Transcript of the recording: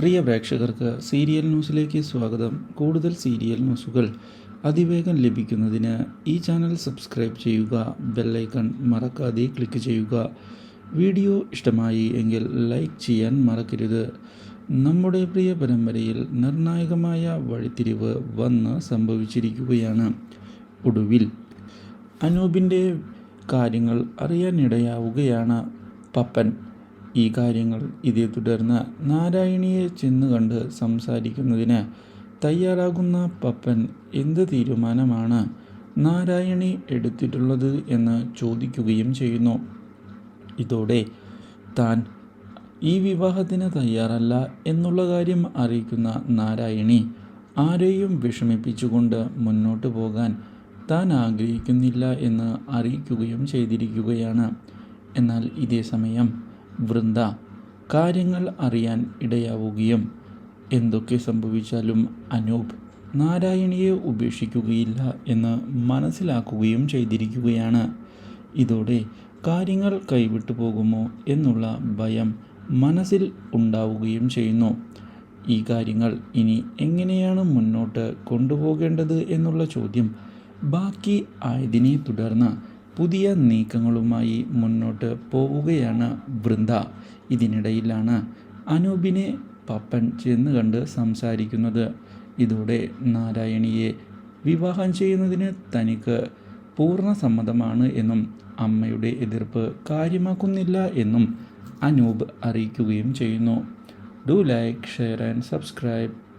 പ്രിയ പ്രേക്ഷകർക്ക് സീരിയൽ ന്യൂസിലേക്ക് സ്വാഗതം. കൂടുതൽ സീരിയൽ ന്യൂസുകൾ അതിവേഗം ലഭിക്കുന്നതിന് ഈ ചാനൽ സബ്സ്ക്രൈബ് ചെയ്യുക ബെല്ലൈക്കൺ മറക്കാതെ ക്ലിക്ക് ചെയ്യുക. വീഡിയോ ഇഷ്ടമായി എങ്കിൽ ലൈക്ക് ചെയ്യാൻ മറക്കരുത്. നമ്മുടെ പ്രിയ പരമ്പരയിൽ നിർണായകമായ വഴിത്തിരിവ് വന്ന് സംഭവിച്ചിരിക്കുകയാണ് ഒടുവിൽ. അനൂപിന്റെ കാര്യങ്ങൾ അറിയാനിടയാവുകയാണ് പപ്പൻ. ഈ കാര്യങ്ങൾ ഇതേ തുടർന്ന് നാരായണിയെ ചെന്ന് കണ്ട് സംസാരിക്കുന്നതിന് തയ്യാറാകുന്ന പപ്പൻ എന്ത് തീരുമാനമാണ് നാരായണി എടുത്തിട്ടുള്ളത് എന്ന് ചോദിക്കുകയും ചെയ്യുന്നു. ഇതോടെ താൻ ഈ വിവാഹത്തിന് തയ്യാറല്ല എന്നുള്ള കാര്യം അറിയിക്കുന്ന നാരായണി ആരെയും വിഷമിപ്പിച്ചുകൊണ്ട് മുന്നോട്ട് പോകാൻ താൻ ആഗ്രഹിക്കുന്നില്ല എന്ന് അറിയിക്കുകയും ചെയ്തിരിക്കുകയാണ്. എന്നാൽ ഇതേ സമയം വൃന്ദ കാര്യങ്ങൾ അറിയാൻ ഇടയാവുകയും എന്തൊക്കെ സംഭവിച്ചാലും അനൂപ് നാരായണിയെ ഉപേക്ഷിക്കുകയില്ല എന്ന് മനസ്സിലാക്കുകയും ചെയ്തിരിക്കുകയാണ്. ഇതോടെ കാര്യങ്ങൾ കൈവിട്ടു പോകുമോ എന്നുള്ള ഭയം മനസ്സിൽ ഉണ്ടാവുകയും ചെയ്യുന്നു. ഈ കാര്യങ്ങൾ ഇനി എങ്ങനെയാണ് മുന്നോട്ട് കൊണ്ടുപോകേണ്ടത് എന്നുള്ള ചോദ്യം ബാക്കി ആയതിനെ തുടർന്ന് പുതിയ നീക്കങ്ങളുമായി മുന്നോട്ട് പോവുകയാണ് വൃന്ദ. ഇതിനിടയിലാണ് അനൂപിനെ പപ്പൻ ചെന്ന് കണ്ട് സംസാരിക്കുന്നത്. ഇതോടെ നാരായണിയെ വിവാഹം ചെയ്യുന്നതിന് തനിക്ക് പൂർണ സമ്മതമാണ് എന്നും അമ്മയുടെ എതിർപ്പ് കാര്യമാക്കുന്നില്ല എന്നും അനൂപ് അറിയിക്കുകയും ചെയ്യുന്നു. Do like share and subscribe.